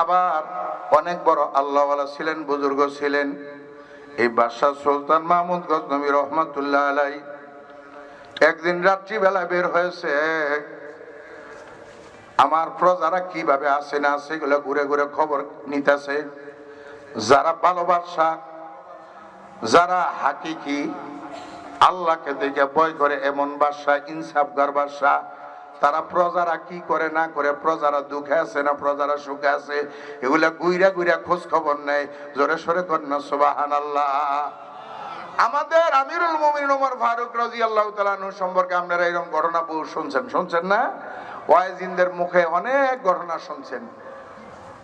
আবার অনেক বড় আল্লাহওয়ালা ছিলেন, বুজুর্গ ছিলেন। এই বাদশাহ সুলতান মাহমুদ গজনবী রহমতুল্লাহ আলাই একদিন রাত্রিবেলা বের হয়েছে। আমার প্রজারা কীভাবে আছে না আছে এগুলো ঘুরে ঘুরে খবর নিতেছে। যারা ভালোবাসা যারা হাকিকি, আল্লাহকে দেখে বয় করে এমন বাসা ইনসাফগার বাসা তারা প্রজারা কি করে না করে, প্রজারা দুঃখে আছে না প্রজারা সুখে আছে, এগুলা গুইরা গুইরা খোঁজ খবর নেয়, জোরে সরে কন্যা সুবাহান আল্লাহ আমাদের আমিরুল মুমিন ওমর ফারুক রাজি আল্লাহ তালানু সম্পর্কে আপনারা এরকম ঘটনা বহু শুনছেন। শুনছেন না? ওয়াইজিনদের মুখে অনেক ঘটনা শুনছেন।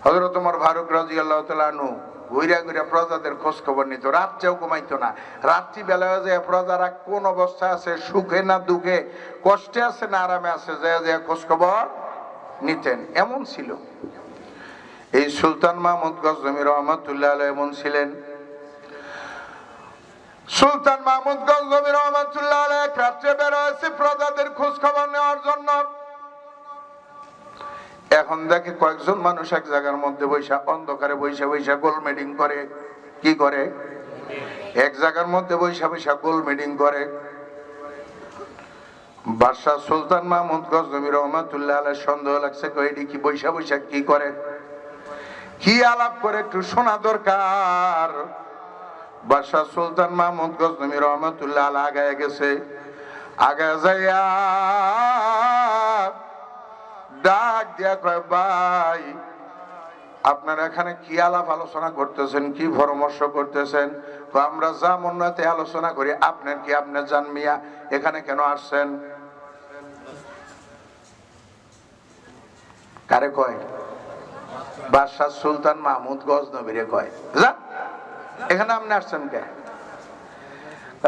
হজরত ওমর ফারুক রাজি আল্লাহ তালানু ঘুরা ঘুরা প্রজাদের খোঁজ খবর নিত। রাত্রেও ঘুমাইতো না। রাত্রি বেলা যে প্রজারা কোন অবস্থা আছে, সুখে না দুঃখে, কষ্টে আছে না আরামে আছে, যে যে খোঁজ খবর নিতেন, এমন ছিল। এই সুলতান মাহমুদ গজমি রহমতুল্লাহ এমন ছিলেন। সুলতান মাহমুদ গজনবী রহমতুল্লাহ এক রাত্রে হয়েছে প্রজাদের খোঁজ খবর নেওয়ার জন্য। এখন দেখে কয়েকজন মানুষ এক জায়গার মধ্যে বৈশা অন্ধকারে বৈশা বৈশা গোল মিটিং করে। কি করে? এক জায়গার মধ্যে বৈশা বৈশা গোল মিটিং করে। বাদশাহ সুলতান মাহমুদ গজনবী রহমতুল্লাহ আলাইহি সন্দেহ লাগছে কয়েডি কি বৈশা বৈশা কি করে? কি আলাপ করে একটু শোনা দরকার। বাদশাহ সুলতান মাহমুদ গজনবী রহমতুল্লাহ আলা আগায় গেছে। আগে যাইয়া ডাক দিয়া কয়, ভাই, আপনারা এখানে কি আলাপ আলোচনা করতেছেন? কি পরামর্শ করতেছেন? আমরা যা মন্নাতে আলোচনা করি। আপনার কি আপনি জান মিয়া এখানে কেন আসছেন? কারে কয়? বাদশাহ সুলতান মাহমুদ গজনবীরে কয়। যা, এখানে আপনি আসছেন কে?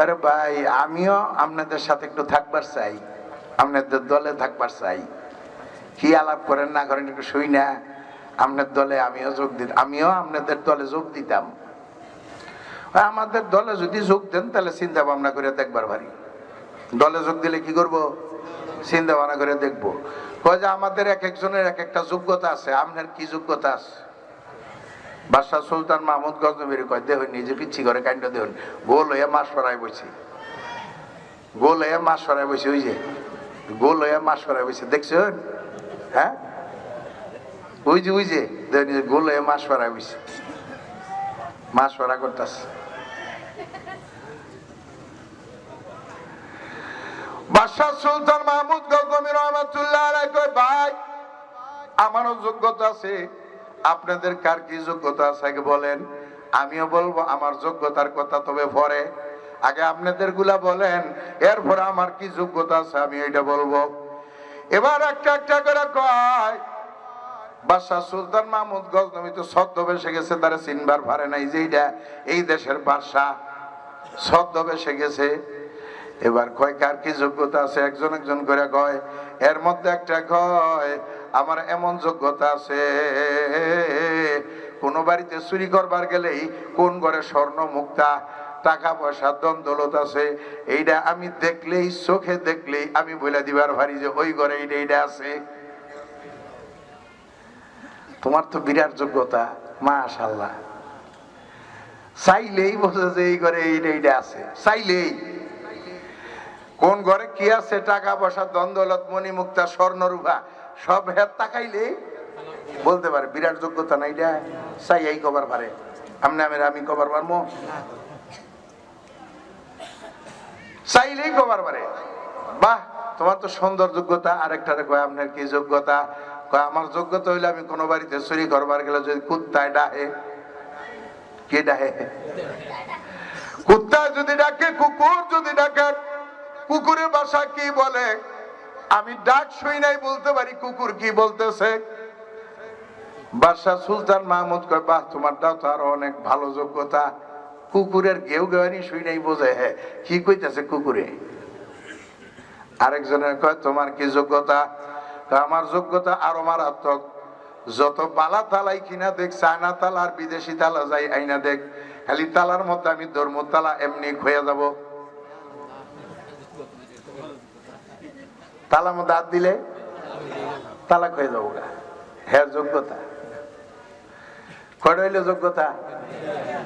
আরে ভাই, আমিও আপনাদের সাথে একটু থাকবার চাই, আপনাদের দলে থাকবার চাই। কি আলাপ করেন না করেন একটু শুই না। আপনার দলে আমিও যোগ দিত আমিও আপনাদের দলে যোগ দিতাম। আমাদের দলে যদি যোগ দেন, তাহলে চিন্তা ভাবনা করে দেখবার পারি। দলে যোগ দিলে কি করব? চিন্তা ভাবনা করে দেখব। যে আমাদের এক একজনের এক একটা যোগ্যতা আছে, আপনার কি যোগ্যতা আছে? বাদশাহ সুলতান মাহমুদ গজনবীর কয় দেহ নিজে পিচ্ছি করে কাণ্ড দেহ গোল হয়ে মাস সরাই বসি গোল হয়ে মাস সরাই বসি ওই যে। গোল হয়ে মাস সরাই বসি দেখছেন? হ্যাঁ? ওই যে ওই যে গোল হয়ে মাস সরাই বসি মাস সরা করতেছে। বাদশাহ সুলতান মাহমুদ রহমতুল্লাহ ভাই, আমারও যোগ্যতা আছে। আপনাদের কার কি যোগ্যতা আছে আগে বলেন। আমিও বলব, আমার যোগ্যতার কথা তবে পরে। আগে আপনাদেরগুলা বলেন। এরপরে আমার কি যোগ্যতা আছে আমি এটা বলব। এবার একটা একটা করে কয় বাদশাহ সুলতান মাহমুদ গজনবী তো ছদ্মবেশে গেছে, তারা চিনবার পারে নাই যে এইটা এই দেশের বাদশাহ ছদ্মবেশে গেছে। এবার কয়, কার কি যোগ্যতা আছে? একজন একজন করে কয়, এর মধ্যে একটা কয়, আমার এমন যোগ্যতা আছে, কোন বাড়িতে চুরি করবার গেলেই কোন ঘরে স্বর্ণ মুক্তা টাকা পয়সা দ্বন্দ্বলত আছে এইটা আমি দেখলেই, চোখে দেখলেই আমি বলে দিবার পারি যে ওই ঘরে এইটা এইটা আছে। তোমার তো বিরাট যোগ্যতা মাশাল্লাহ চাইলেই বোঝে যে এই ঘরে এইটা এইটা আছে, চাইলেই। কোন ঘরে কি আছে টাকা পয়সা দ্বন্দ্বলত, মণিমুক্তা স্বর্ণ রূপা সব হের তাকাইলে বলতে পারে, বিরাট যোগ্যতা নাই এটা চাই এই কবার পারে। আমি কবার পারব? চাইলেই কবার পারে। বাহ, তোমার তো সুন্দর যোগ্যতা আরেকটারে কয় আপনার কি যোগ্যতা? কয়, আমার যোগ্যতা হইলে আমি কোনো বাড়িতে চুরি করবার গেলে যদি কুত্তায় ডাহে, কে ডাহে? কুত্তা যদি ডাকে, কুকুর যদি ডাকে, কুকুরের বাসা কি বলে? আমি ডাক শুই নাই, বলতে পারি কুকুর কি বলতেছে। বাদশাহ সুলতান মাহমুদ কয়, বাহ তোমারটাও তো আরও অনেক ভালো যোগ্যতা। কুকুরের গেউ গেওয়ানি শুই নাই, বোঝে হ্যাঁ কি কইতেছে কুকুরে? আরেকজনের কয়, তোমার কি যোগ্যতা? আমার যোগ্যতা আরও মারাত্মক। যত বালা তালাই কিনা দেখ, চায়না তালা আর বিদেশি তালা যাই আইনা দেখ, খালি তালার মধ্যে আমি ধর্ম তালা এমনি খয়ে যাব। তালা মধ্যে হাত দিলে তালা হয়ে যাব। হ্যাঁ যোগ্যতা? কয়টা হইল যোগ্যতা?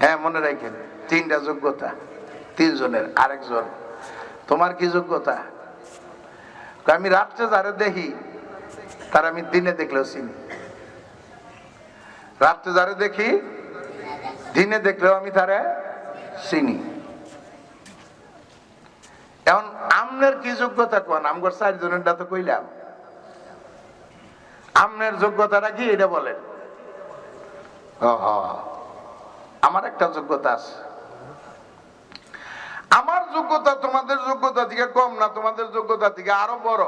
হ্যাঁ মনে রাখেন। তিনটা যোগ্যতা, তিনজনের আরেকজন। তোমার কি যোগ্যতা? আমি রাত্রে যারা দেখি, তার আমি দিনে দেখলেও চিনি। রাত্রে যারা দেখি, দিনে দেখলেও আমি তারে চিনি। এখন আমনের কি যোগ্যতা কোন? আমগর চারজনেরটা তো কইলাম। আমনের যোগ্যতাটা কি? এটা বলেন। আমার একটা যোগ্যতা আছে। যোগ্যতা তোমাদের যোগ্যতা থেকে কম না তোমাদের যোগ্যতা থেকে আরও বড়।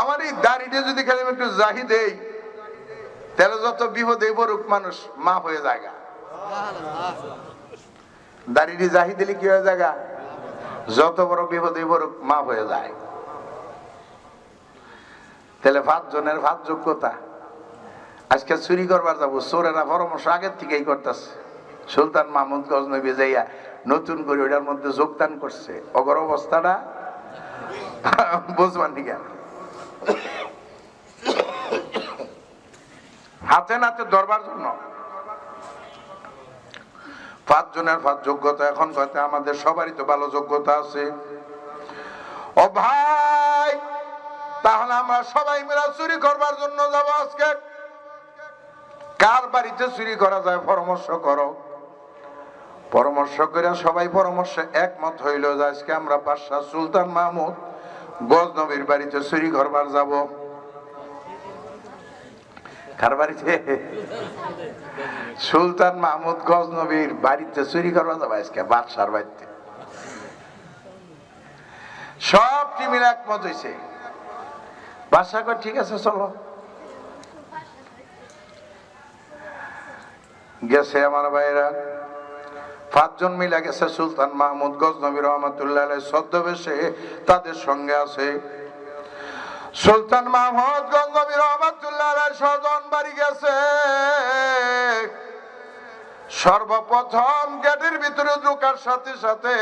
আমার এই দাড়িটা যদি খালি আমি একটু জাহি দেই, তাহলে যত বিপদে বরুক মানুষ মাফ হয়ে যায় দাড়িটি জাহি দিলে কি হয়ে যায় যত বড় বিপদে বরুক মাফ হয়ে যায়। তাহলে ভাত জনের ভাত যোগ্যতা। আজকে চুরি করবার যাব, চোরেরা পরামর্শ আগের থেকেই করতেছে। সুলতান মাহমুদ গজনবী যাইয়া নতুন করে ওটার মধ্যে যোগদান করছে। অগর অবস্থাটা বুঝবার ঠিক হাতে নাতে ধরবার জন্য। পাঁচ জনের পাঁচ যোগ্যতা। এখন কথা আমাদের সবারই তো ভালো যোগ্যতা আছে। ও ভাই, তাহলে আমরা সবাই মিলে চুরি করবার জন্য যাব আজকে। কার বাড়িতে চুরি করা যায় পরামর্শ করো। পরামর্শ করে সবাই পরামর্শ একমত হইল যে আজকে আমরা বাদশাহ সুলতান মাহমুদ গজনবীর বাড়িতে চুরি করবার যাব। কার সুলতান মাহমুদ গজনবীর বাড়িতে চুরি করবার যাব আজকে বাদশার বাড়িতে। সব টিমির একমত হয়েছে বাদশাহ কয়, ঠিক আছে চলো। গেছে আমার ভাইরা। পাঁচজন মিলে গেছে সুলতান মাহমুদ গজনবী রহমতুল্লাহ ছদ্মবেশে তাদের সঙ্গে আছে। সুলতান মাহমুদ গজনবী রহমতুল্লাহ স্বজন বাড়ি গেছে। সর্বপ্রথম গেটের ভিতরে ঢোকার সাথে সাথে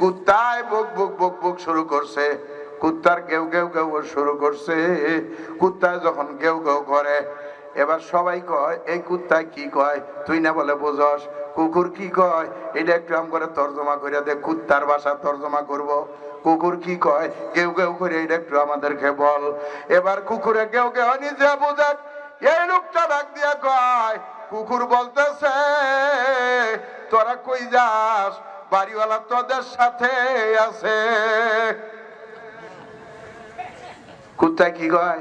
কুত্তায় বুক বুক বুক বুক শুরু করছে। কুত্তার কেউ কেউ কেউ শুরু করছে। কুত্তায় যখন কেউ কেউ করে এবার সবাই কয়, এই কুত্তায় কি কয়? তুই না বলে বোঝস। কুকুর কি কয়? এটা একটু আম করে তর্জমা করে দে, কুত্তার ভাষা তর্জমা করব। কুকুর কি কয়? কেউ কেউ করে এটা একটু আমাদেরকে বল। এবার কুকুরে কেউ কেউ নিজে বোঝাক, এই লোকটা ডাক দিয়া কয়, কুকুর বলতেছে, তোরা কই যাস? বাড়িওয়ালা তোদের সাথে আছে। কুত্তা কি কয়?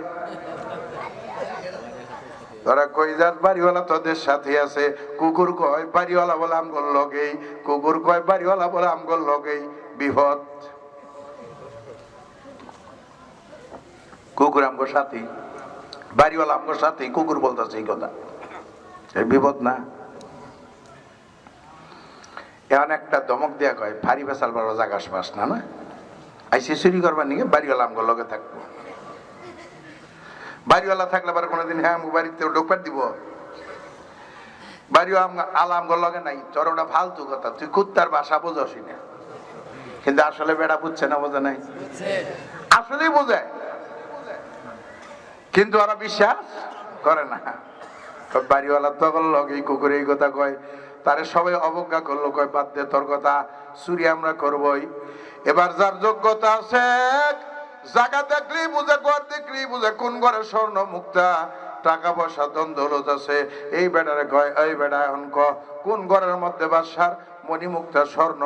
তোরা কই যাস বাড়িওয়ালা তোদের সাথে আছে? কুকুর কয় বাড়িওয়ালা বলে আমগর লগেই। কুকুর কয় বাড়িওয়ালা বলে আমগর লগেই। বিপদ। কুকুর আমগর সাথে বাড়িওয়ালা আমগর সাথে কুকুর বলতেছে এই কথা। এই বিপদ না। এমন একটা দমক দেয়া কয় ফারি বেসাল বড় জাগাস পাস না না? আইসি চুরি করবার নিয়ে বাড়িওয়ালা আমগর লগে থাকব। বাড়িওয়ালা থাকলে পরে কোনোদিন হ্যাঁ আমগো বাড়িতে ঢোকবার দিব। বাড়িও আলা আমগর লগে নাই। তোর ওটা ফালতু কথা। তুই কুত্তার বাসা বোঝসই না। কিন্তু আসলে বেড়া বুঝছে না, বোঝে নাই। আসলেই বোঝে। কিন্তু ওরা বিশ্বাস করে না। বাড়িওয়ালা তখন লগে কুকুরে এই কথা কয়। তারে সবাই অবজ্ঞা করল, কয়, বাদ দে তোর কথা, চুরি আমরা করবই। এবার যার যোগ্যতা আছে দেখলেই বুঝে বুঝে, কোন ঘরে স্বর্ণ মুক্তা, টাকা পয়সা আছে? এই কয় বেটা, এখন ক, কোন ঘরের মধ্যে স্বর্ণ,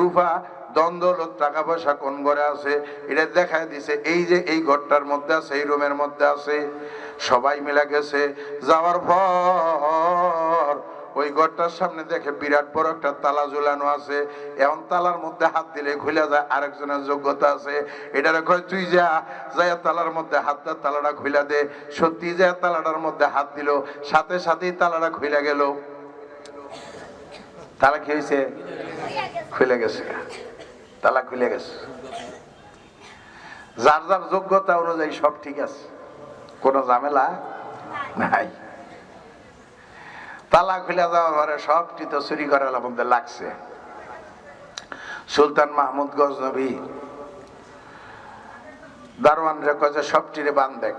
রূপা দ্বন্দ্বলত টাকা পয়সা কোন ঘরে আছে? এটা দেখায় দিছে, এই যে এই ঘরটার মধ্যে আছে, এই রুমের মধ্যে আছে, সবাই মিলে গেছে, যাওয়ার পর ওই ঘরটার সামনে দেখে বিরাট বড় একটা তালা ঝুলানো আছে। এখন তালার মধ্যে হাত দিলে খুলে যায়, আরেকজনের যোগ্যতা আছে। এটারে কয়, তুই যা যাই তালার মধ্যে হাতটা তালাটা খুলে দে। সত্যি যা তালাটার মধ্যে হাত দিল, সাথে সাথেই তালাটা খুলে গেল। তালা কি হয়েছে খুলে গেছে। তালা খুলে গেছে। যার যার যোগ্যতা অনুযায়ী সব ঠিক আছে। কোনো ঝামেলা নাই। তালা খুলে যাওয়ার পরে সবটি তো চুরি করার মধ্যে লাগছে। সুলতান মাহমুদ গজনবী দারোয়ান কয়েছে সবটিরে বান দেখ।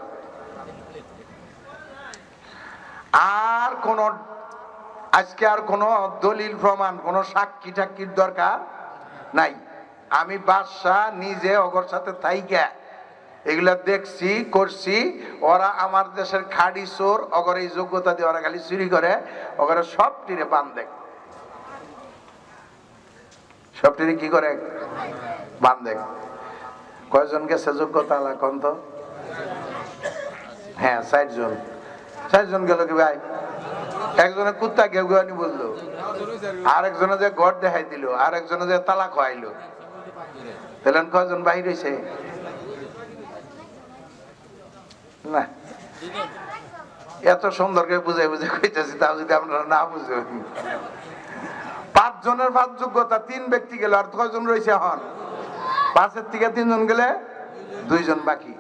আর কোন, আজকে আর কোনো দলিল, প্রমাণ, কোনো সাক্ষী টাক্ষীর দরকার নাই। আমি বাদশাহ নিজে অগর সাথে থাইকা। এগুলা দেখছি, করছি। ওরা আমার দেশের খাড়ি চোর অগর যোগ্যতা দিয়ে ওরা খালি চুরি করে, ওগরে সব টিরে দেখ সব টিরে কি করে? বান দেখ কয়জন গেছে যোগ্যতা কোন তো? হ্যাঁ ষাট জন ষাট জন গেল কি ভাই? একজনে কুত্তা ঘেউ ঘেউনি বলল। আরেকজনে যে গড় দেখাই দিল, আরেকজনে যে তালা খাইলো তাহলে কয়জন বাহির হয়েছে না। এত সুন্দর করে বুঝে বুঝে কইতেছি, তাও যদি আপনারা না বুঝে পাঁচ জনের পাঁচ যোগ্যতা, তিন ব্যক্তি গেল আর কয়জন রয়েছে এখন? পাঁচের থেকে তিনজন গেলে দুইজন বাকি।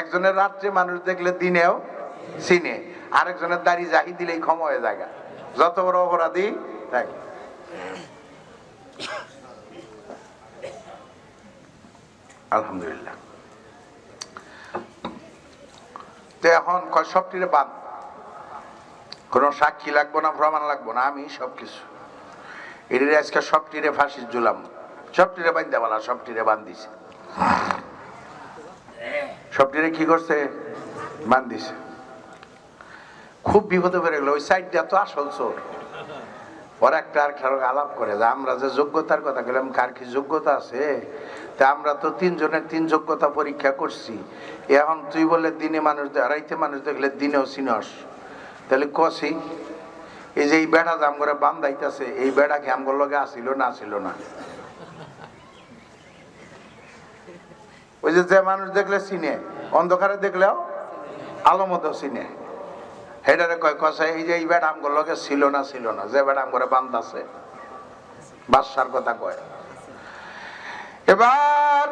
একজনের রাত্রে মানুষ দেখলে দিনেও চিনে, আরেকজনের দাড়ি জাহি দিলেই ক্ষম হয়ে জায়গা যত বড় অপরাধী, থাকে। আলহামদুলিল্লাহ। তো এখন কয় সবটিরে বাদ। কোন সাক্ষী লাগবো না প্রমাণ লাগবো না, আমি সবকিছু। এদের আজকে সবটিরে ফাঁসি ঝুলাম সবটিরে বান্ধা বলা, সবটিরে বান্ধিছে সবটিরে কি করছে? বান্ধিছে খুব বিপদে পড়ে গেল, ওই সাইডটা তো আসল চোর। ওর একটা আর আলাপ করে, যে আমরা যে যোগ্যতার কথা বললাম কার কি যোগ্যতা আছে? তা আমরা তো তিনজনের তিন যোগ্যতা পরীক্ষা করছি। এখন তুই বলে দিনে মানুষ রাইতে মানুষ দেখলে দিনেও চিনস তাহলে কষি এই যে এই বেড়া দাম করে বান্ধাইতেছে, এই বেড়া কি আমগর লগে আসিল না আসিল না? ওই যে যে মানুষ দেখলে চিনে, অন্ধকারে দেখলেও আলো মতো চিনে। হেডারে কয় কষা এই যে এই বেড়া আমগর লগে ছিল না ছিল না। যে বেড়া আমগরে বান্ধাছে, বাদশার কথা কয়। এবার